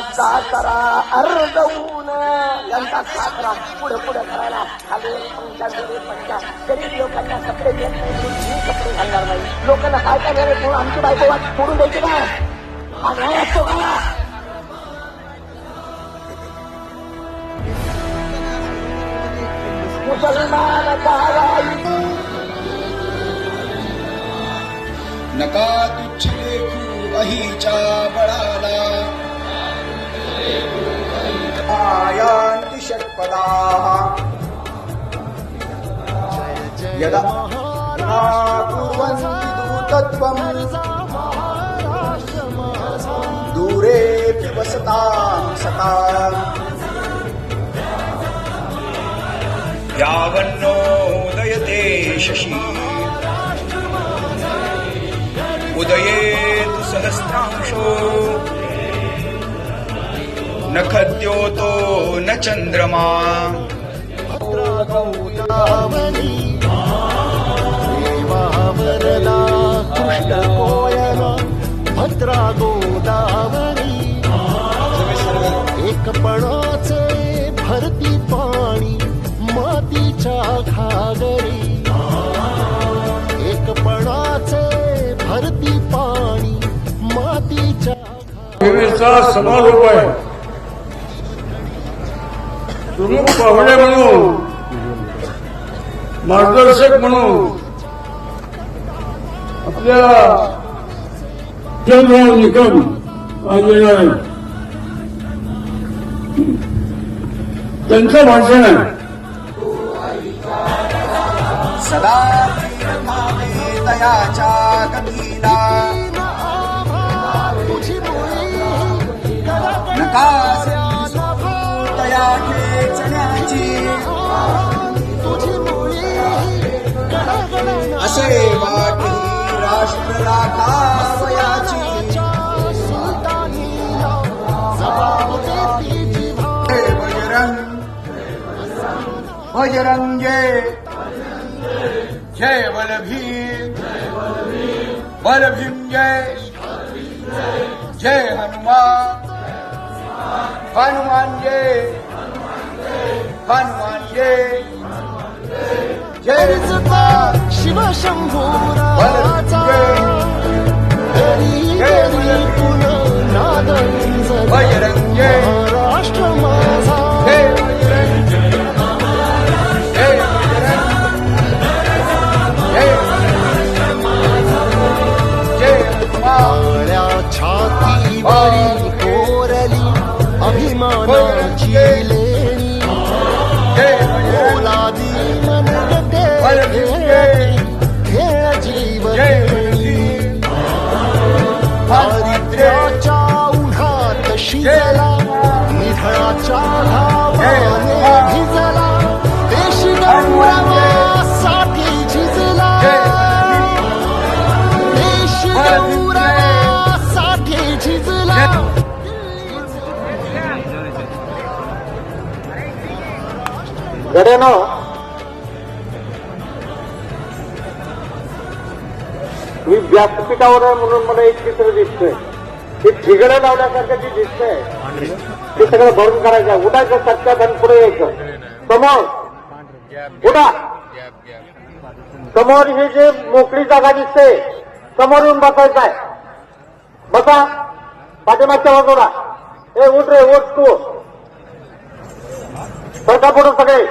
महात्मा सातारा अर्धवून यांचा सातारा पुढे पुढे करायला खाली पंचा जोडे पंचा गरीब लोकांना कपडे घेत नाही तुम्ही कपडे घालणार नाही. लोकांना काय काय घालत म्हणून आमची बायको वाट सोडून द्यायची का हा असतो का? मुसलमान नका तुच्छ लेखू अहिच्या बळाला आयांति यदा कुर्वन्ति दूतत्वम् दूरेऽपि वसतां सता। यावन्नोदयते शशी। उदयेतु सहस्रांशो। नखद्योतो न कृष्णकोयना भद्रा गोदावरी एकपणाचे भरती पाणी मातीच्या घागरी एकपणाचे भरती पाणी मातीच्या समारोप आहे. प्रमुख पाहुणे म्हणून मार्गदर्शक म्हणून आपल्या चंद्रराव निकम आज येणार आहे त्यांचं भाषण आहे. सदा तीर्थामे दयाच्या गतीला नका असे वाटी राष्ट्रला कावयाची बजरंग बजरंगे जय बलभीम बलभीम जय जय हनुमान हनुमान जय हनुमान जय जय चा शिवशंभूराचा गड्यानो मी व्यासपीठावर आहे म्हणून मला एक चित्र दिसतंय. ते ठिगडं लावल्यासारखं जे दिसतंय ते सगळं भरून करायचं उठायचं सत्या धन पुढे यायचं. समोर. उठा. समोर हे जे मोकळी जागा दिसते समोर येऊन बसायचं आहे. बसा. पाठीमागच्या बाजूला. ए उठ रे उठ तू. सरका पुढे सगळे.